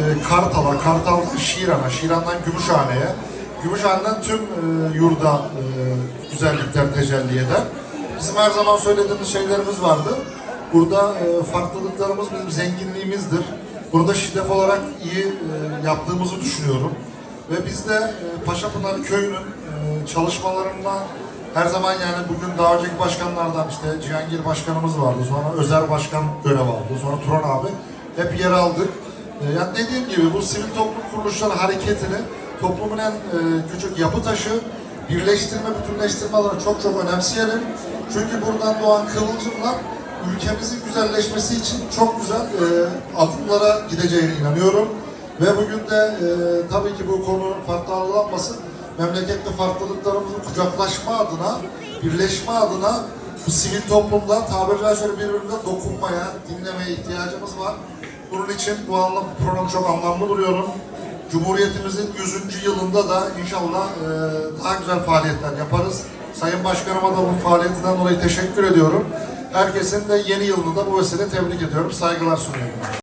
e, Kartal'a, Kartal'dan Şiran'a, Şiran'dan Gümüşhane'ye, Gümüşhane'den tüm e, yurda e, güzellikler tecelli eder. Bizim her zaman söylediğimiz şeylerimiz vardı. Burada e, farklılıklarımız bizim zenginliğimizdir. Burada şiddet olarak iyi e, yaptığımızı düşünüyorum. Ve biz de e, Paşapınar Köyü'nün e, çalışmalarından her zaman yani bugün daha önceki başkanlardan işte Cihangir Başkanımız vardı, sonra Özer Başkan görev aldı, sonra Turan abi hep yer aldık. E, yani dediğim gibi bu sivil toplum kuruluşları hareketini toplumun en e, küçük yapı taşı, birleştirme, bütünleştirme alanı çok çok önemseyelim. Çünkü buradan doğan kıvılcımlar ülkemizin güzelleşmesi için çok güzel e, adımlara gideceğine inanıyorum. Ve bugün de e, tabii ki bu konu farklı algılanmasın. Memlekette farklılıklarımızı kucaklaşma adına, birleşme adına bu sivil toplumda tabiri caizse birbirine dokunmaya, dinlemeye ihtiyacımız var. Bunun için bu anlam, bu programı çok anlamlı buluyorum. Cumhuriyetimizin 100. yılında da inşallah e, daha güzel faaliyetler yaparız. Sayın Başkanıma da bu faaliyetinden dolayı teşekkür ediyorum. Herkesin de yeni yılını da bu vesile tebrik ediyorum. Saygılar sunuyorum.